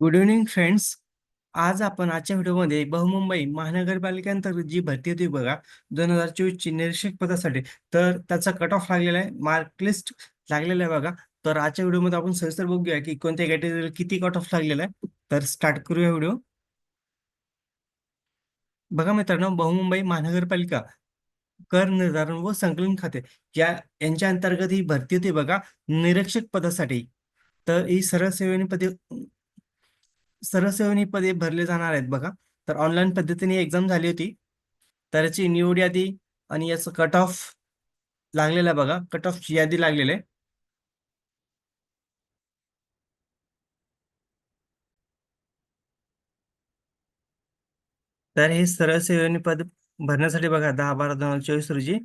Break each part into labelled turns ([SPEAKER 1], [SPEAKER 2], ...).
[SPEAKER 1] Good evening friends आज आपण आजच्या व्हिडिओमध्ये बहुमुंबई महानगरपालिकेअंतर्गत जी भरती होती बघा दोन हजार चोवीसची निरीक्षक पदासाठी तर त्याचा कट ऑफ लागलेला आहे मार्कलिस्ट लागलेला आहे बघा. तर आजच्या व्हिडिओमध्ये आपण सविस्तर बघूया की कोणत्या कॅटेगरीला किती कट ऑफ लागलेला आहे. तर स्टार्ट करूया व्हिडिओ. बघा मित्रांनो बहुमुंबई महानगरपालिका कर निर्धारण व संकलन खाते या यांच्या अंतर्गत ही भरती होती बघा निरीक्षक पदासाठी. तर ही सरळ सेवेने पदे सरळ पदे भरले जाणार आहेत बघा. तर ऑनलाईन पद्धतीने एक्झाम झाली होती. तर याची निवड यादी आणि याचं कट ऑफ लागलेला बघा. कट ऑफची यादी लागलेली आहे. तर हे सरळ सेवनी पद भरण्यासाठी बघा दहा बारा दोन हजार चोवीस रोजी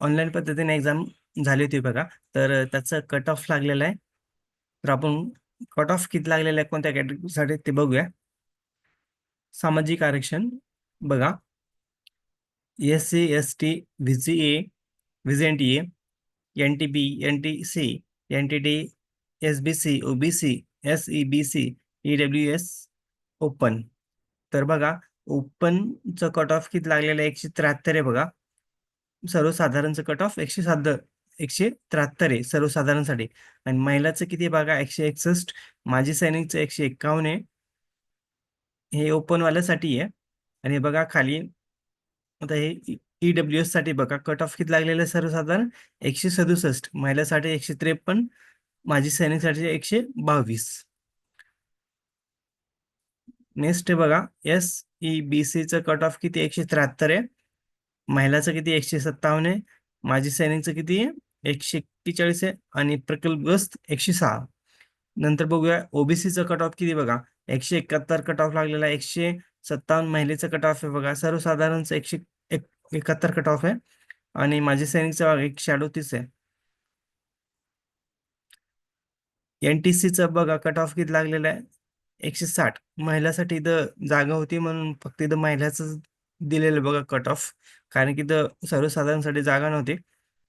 [SPEAKER 1] ऑनलाईन पद्धतीने एक्झाम झाली होती बघा. तर त्याचं कट ऑफ लागलेलं आहे. तर आपण कट ऑफ किती लागलेला आहे कोणत्या कॅटेगरीसाठी ते बघूया. सामाजिक आरक्षण बघा. S C S T V C A VJNT A N T B N T C N T T S B C O B C S E B C E W S open तर बघा ओपनचं cut off किती लागलेलं आहे? एकशे त्र्याहत्तर आहे बघा. सर्वसाधारणचं कट ऑफ एकशे सात एकशे त्र्याहत्तर आहे सर्वसाधारणसाठी. आणि महिलाचं किती बघा एकशे एकसष्ट माजी सैनिकचं एकशे एक्कावन्न आहे. हे ओपनवाल्यासाठी आहे. आणि बघा खाली आता हे ई डब्ल्यू एससाठी बघा कट ऑफ किती लागलेलं आहे सर्वसाधारण? एकशे सदुसष्ट महिलासाठी एकशे त्रेपन्न माजी सैनिकसाठी एकशे बावीस. नेक्स्ट आहे बघा एस ई बी सीचं कट ऑफ किती एकशे त्र्याहत्तर आहे. महिलाचं किती एकशे सत्तावन्न आहे. माजी सैनिकचं किती आहे? एकशे एक्केचाळीस आहे आणि प्रकल्पग्रस्त एकशे सहा. नंतर बघूया ओबीसीचं कट ऑफ किती बघा? एकशे एकाहत्तर कट ऑफ लागलेला आहे. एकशे सत्तावन्न महिलेचं कट ऑफ आहे बघा. सर्वसाधारणचं एकशे एक एकाहत्तर कट ऑफ आहे. आणि माजी सैनिकचं बघा एकशे अडोतीस आहे. एन टी सीचं बघा कट ऑफ किती लागलेला आहे? एकशे साठ. महिलासाठी इथं जागा होती म्हणून फक्त इथं महिलाचं दिलेलं बघा कट ऑफ कारण की इथं सर्वसाधारणसाठी जागा नव्हती.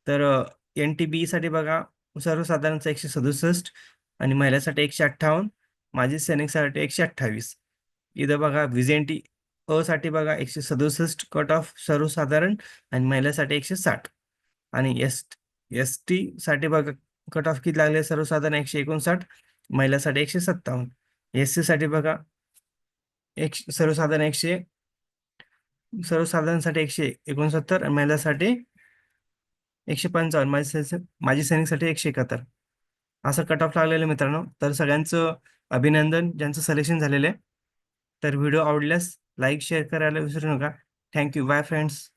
[SPEAKER 1] तर एन टी बी साठी बघा सर्वसाधारणचं एकशे सदुसष्ट आणि महिलासाठी एकशे अठ्ठावन्न माजी सैनिकसाठी एकशे अठ्ठावीस. इथं बघा व्हिजेंटी अ साठी बघा एकशे सदुसष्ट कट ऑफ सर्वसाधारण आणि महिलासाठी एकशे साठ. आणि एस एस टी साठी बघा कट ऑफ किती लागले? सर्वसाधारण एकशे एकोणसाठ महिलासाठी एकशे सत्तावन्न. एस सी साठी बघा एकशे सर्वसाधारण एकशे सर्वसाधारणसाठी एकशे एकोणसत्तर आणि महिलासाठी एकशे पंचावन्न. माझी सैनिक माजी सैनिकसाठी एकशे एकाहत्तर. असं कट ऑफ लागलेलं मित्रांनो. तर सगळ्यांचं अभिनंदन ज्यांचं सलेक्शन झालेलं आहे. तर व्हिडिओ आवडल्यास लाईक शेअर करायला विसरू नका. Thank you bye friends